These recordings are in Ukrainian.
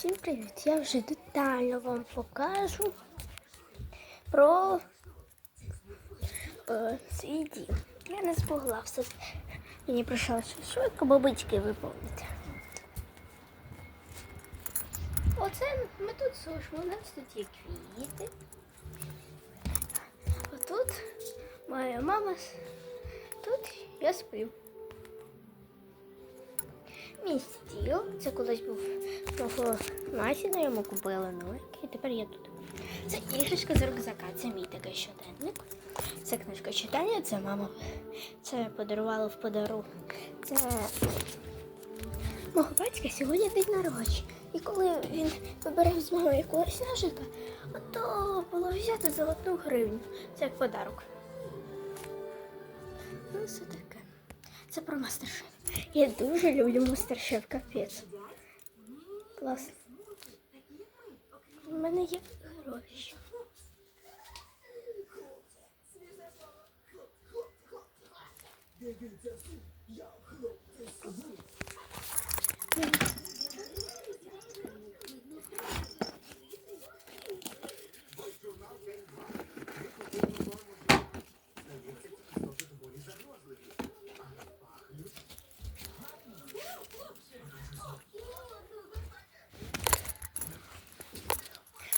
Всім привіт! Я вже детально вам покажу про е, свій дім. Я не змогла все. Мені прийшлося швидко, бо батьки виповнити. Оце ми тут сушимо, у нас тут є квіти. А тут моя мама, тут я сплю. Мій стіл. Це колись був мого Масіна, йому купили новий, і тепер я тут. Це іграшка з рюкзака, це мій такий щоденник. Це книжка читання, це мама. Це подарувала в подарунок. Це мого батька сьогодні день народження. І коли він вибирав з мамою якогось ножика, то було взяти одну гривню. Це як подарок. Ну, все таке. Це про мастер-шеф. Я дуже люблю мастер-шеф, капець. Класно. У мене є гроші.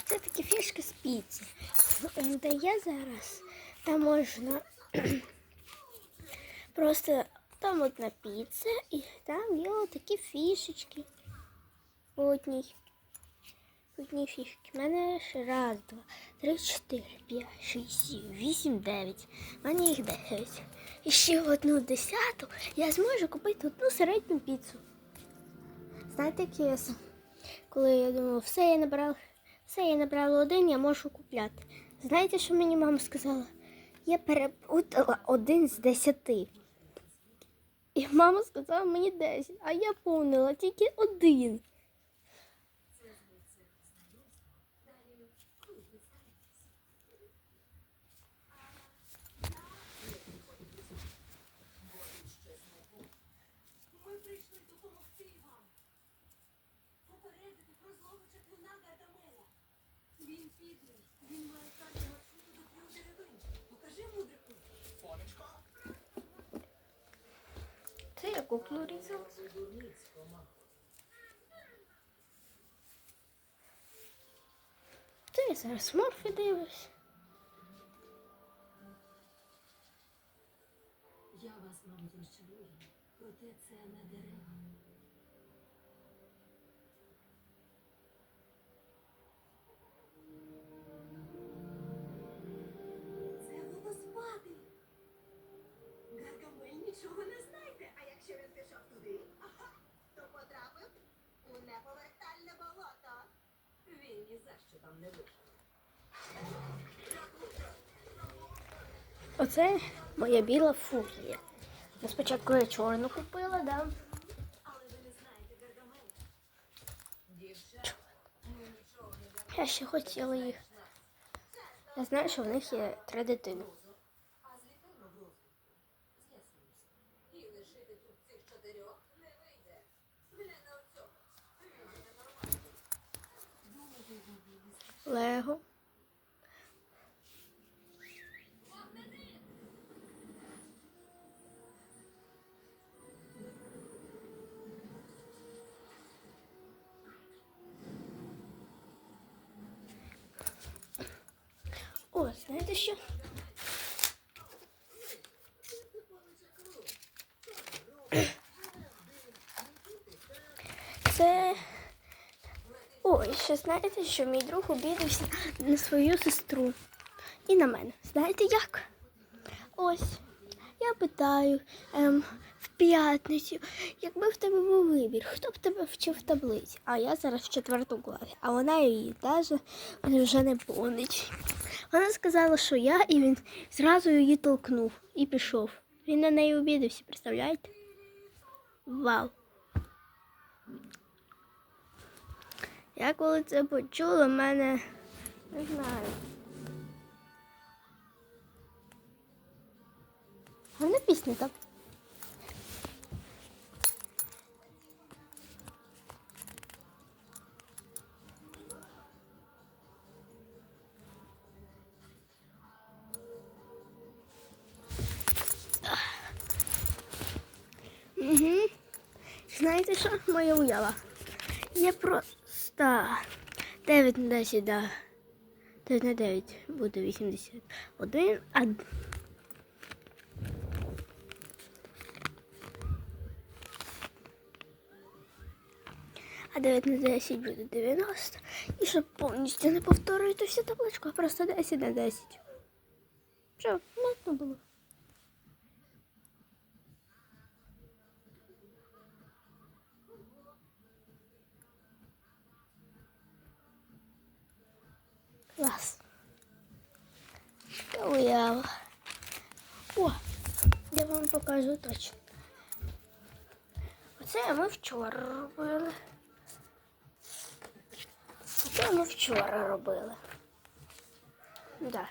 Це такі фішки з піці. Де я зараз, там можна просто там одна піца і там є такі фішечки. По одній. По одній фішки. У мене ще раз, два, три, чотири, п'ять, шість, сім, вісім, дев'ять. У мене їх дев'ять. І ще одну десяту я зможу купити одну середню піцу. Знаєте, як я коли я думала, все я набрала, все я набрала один, я можу купляти. Знаєте, що мені мама сказала? Я перепутала один з десяти. І мама сказала мені 10, а я повнила тільки один. Куклу різала. Це я зараз морфі дивлюсь. Я вас, мабуть, розчарую, проте це не дерева. Оце моя біла фурія. Ну, спочатку я чорну купила, да. Я ще хотіла їх. Я знаю, що в них є три дитини. Лего. О, знаєте що? Це. О, і ще знаєте, що мій друг обідався на свою сестру і на мене. Знаєте як? Ось. Я питаю ем, в п'ятницю, якби в тебе був вибір, хто б тебе вчив таблиці? А я зараз в четвертому класі, а вона її навіть вже не помнить. Вона сказала, що я, і він зразу її толкнув і пішов. Він на неї обідався, представляєте? Вау! Я коли це почула, в мене не знаю. Гарна пісня, так? Знаєте що? Моя уява. Я просто... 9 на 10, да. 9 на 9 буде 81, а А 9 на 10 буде 90. І щоб повністю не повторювати всю табличку, а просто 10 на 10. Що, можна було. Клас. Така уява. О, я вам покажу точно. Оце ми вчора робили. Це ми вчора робили. Да.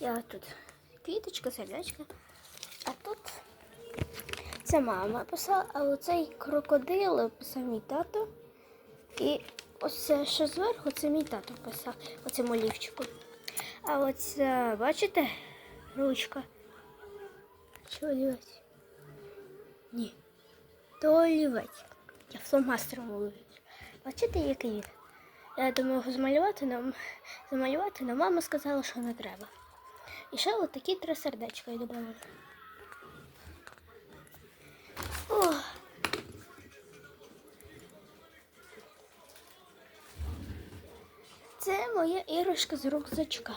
Я тут квіточка, сердечко. А тут це мама писала, а оцей крокодил писав мій тато. І оце що зверху, це мій тато писав, оцему олівчику. А оце, бачите, ручка. Чи олівець? Ні. То олівець. Я фломастером олівець. Бачите, який він? Я думаю його змалювати, но замалювати, але мама сказала, що не треба. І ще от такі три сердечка я додала. О. моя іграшка з рюкзачка.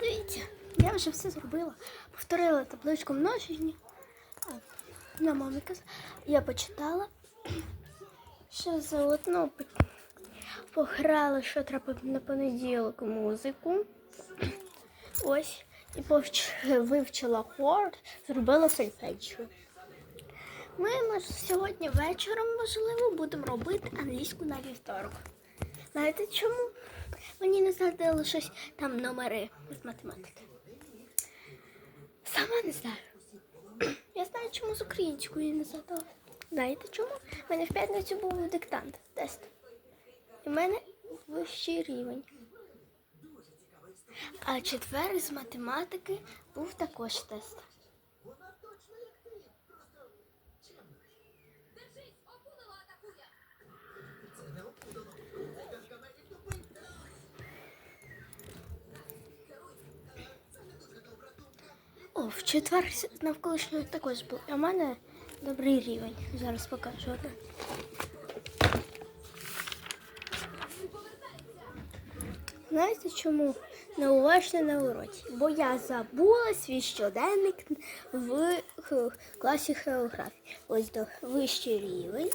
Дивіться, я вже все зробила. Повторила табличку множення. На мамі казала. Я почитала. Ще заодно по- пограла, що треба на понеділок музику. Ось. І вивчила хорд, зробила сольфеджіо. Ми мож, сьогодні вечором, можливо, будемо робити англійську на вівторок. Знаєте чому? Мені не задали щось там номери з математики. Сама не знаю. Я знаю, чому з українською не задали. Знаєте чому? У мене в п'ятницю був диктант, тест. І в мене вищий рівень. А четвер з математики був також тест. В четвер навколишнього також був. А в мене добрий рівень. Зараз покажу. Знаєте чому? Неуважно на уроці. Бо я забула свій щоденник в класі географії. Ось до вищий рівень.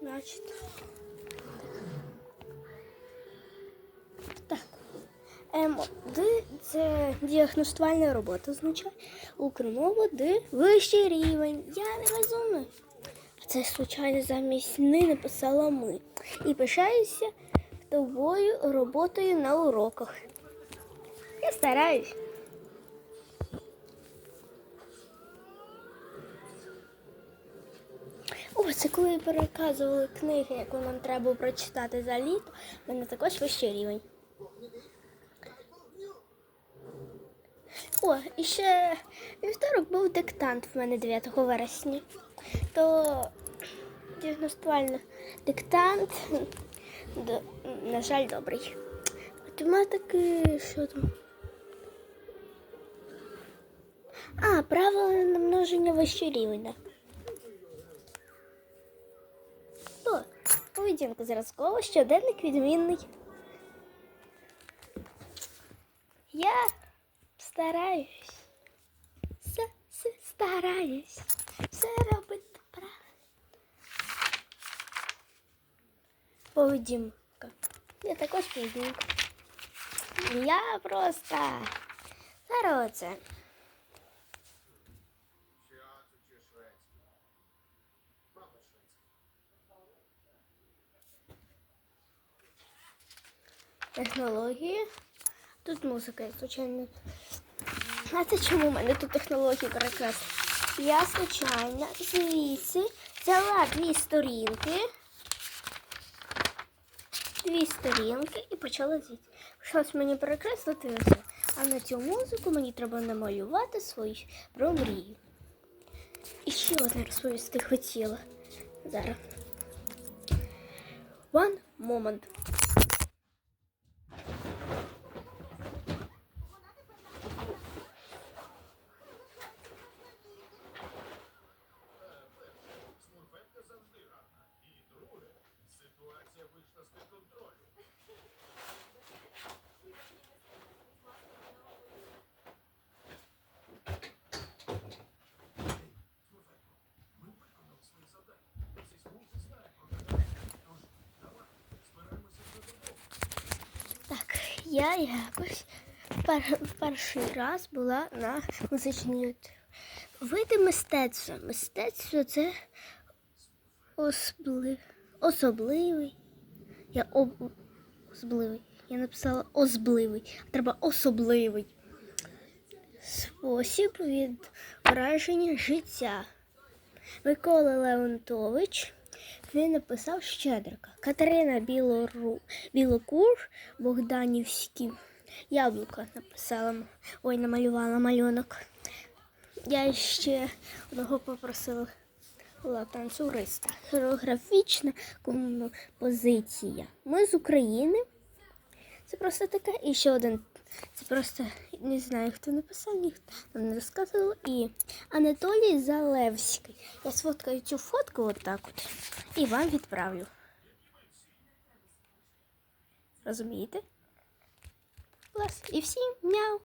Значить. Так. М1 це діагностувальна робота означає. Укрмова Д вищий рівень. Я не розумію. Це случайно замість ни написала ми. І пишаюся тобою роботою на уроках. Я стараюсь. О, це коли переказували книги, яку нам треба прочитати за літо, в мене також вищий рівень. О, і ще вівторок був диктант в мене 9 вересня. То діагностувальний диктант, д- на жаль, добрий. Математики, що там? А, правила на множення вищий рівень. да. О, поведінка зразкова, щоденник відмінний. Я стараюсь. Все, все стараюсь. Все робити правильно. Поведінка. Я також поведінка. Я просто зараз оце. Театр чи шведський? Мабуть, шведський. Технології. Тут музика, звичайно. Знаєте, чому в мене тут технології переказ? Я, звичайно, звідси взяла дві сторінки. Дві сторінки і почала звідси. Щось мені перекреслити оце. А на цю музику мені треба намалювати свою про мрію. І ще одне розповісти хотіла. Зараз. One moment. Я якось пер, перший раз була на музичній. Види мистецтва. Мистецтво це особливий. особливий. Я об, особливий. Я написала озбливий. Треба особливий. Спосіб відображення життя. Микола Леонтович. Він написав Щедрика. Катерина Білору... Білокур, Богданівські яблука написала. Ой, намалювала малюнок. Я ще одного попросила танцюриста. Хореографічна композиція. Ми з України. Це просто таке. І ще один. Це просто не знаю, хто написав, ніхто нам не розказував. І Анатолій Залевський. Я сфоткаю цю фотку отак от і вам відправлю. Розумієте? Клас. І всім мяу.